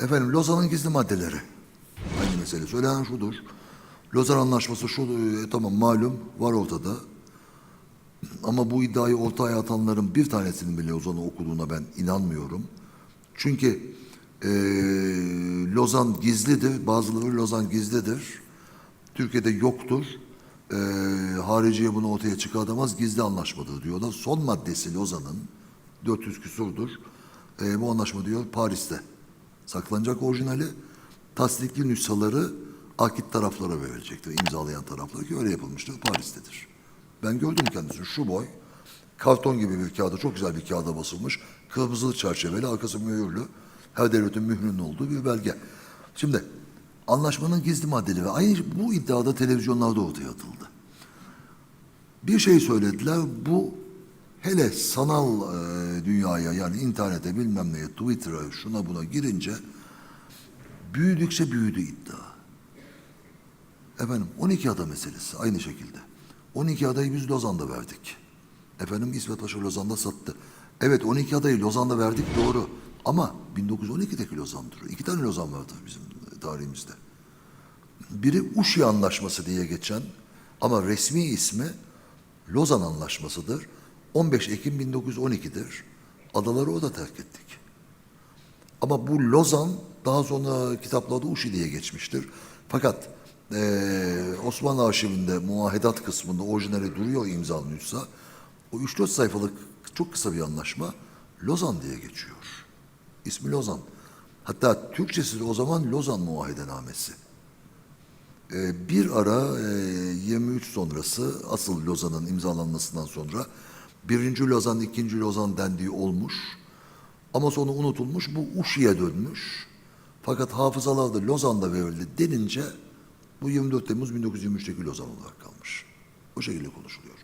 Efendim Lozan'ın gizli maddeleri. Aynı mesele. Söylenen şudur. Lozan Anlaşması şu, e, tamam malum var ortada. Ama bu iddiayı ortaya atanların bir tanesinin bile Lozan'ı okuduğuna ben inanmıyorum. Çünkü e, Lozan gizlidir. Bazıları Lozan gizlidir. Türkiye'de yoktur. E, hariciye bunu ortaya çıkartamaz. Gizli anlaşmadır diyorlar. Son maddesi Lozan'ın 400 küsurdur. E, bu anlaşma diyor Paris'te saklanacak orijinali. Tasdikli nüshaları akit taraflara verilecektir. imzalayan taraflara ki öyle yapılmıştır. Paris'tedir. Ben gördüm kendisini şu boy. Karton gibi bir kağıda, çok güzel bir kağıda basılmış. Kırmızılı çerçeveli, arkası mühürlü. Her devletin mührünün olduğu bir belge. Şimdi anlaşmanın gizli maddeleri aynı bu iddiada televizyonlarda ortaya atıldı. Bir şey söylediler. Bu hele sanal e, dünyaya yani internete bilmem neye Twitter'a şuna buna girince büyüdükçe büyüdü iddia. Efendim 12 ada meselesi aynı şekilde. 12 adayı biz Lozan'da verdik. Efendim İsmet Paşa Lozan'da sattı. Evet 12 adayı Lozan'da verdik doğru. Ama 1912'deki Lozan'dır. İki tane Lozan vardır bizim tarihimizde. Biri Uşi Anlaşması diye geçen ama resmi ismi Lozan Anlaşması'dır. 15 Ekim 1912'dir. Adaları orada terk ettik. Ama bu Lozan daha sonra kitaplarda Uşi diye geçmiştir. Fakat eee Osmanlı arşivinde muahedat kısmında orijinali duruyor imzalanıyorsa o 3-4 sayfalık çok kısa bir anlaşma Lozan diye geçiyor. İsmi Lozan. Hatta Türkçesi de o zaman Lozan Muahedenamesi. Ee, bir ara e, 23 sonrası asıl Lozan'ın imzalanmasından sonra birinci Lozan, ikinci Lozan dendiği olmuş. Ama sonra unutulmuş. Bu Uşi'ye dönmüş. Fakat hafızalarda Lozan'da verildi denince bu 24 Temmuz 1923'teki Lozan olarak kalmış. O şekilde konuşuluyor.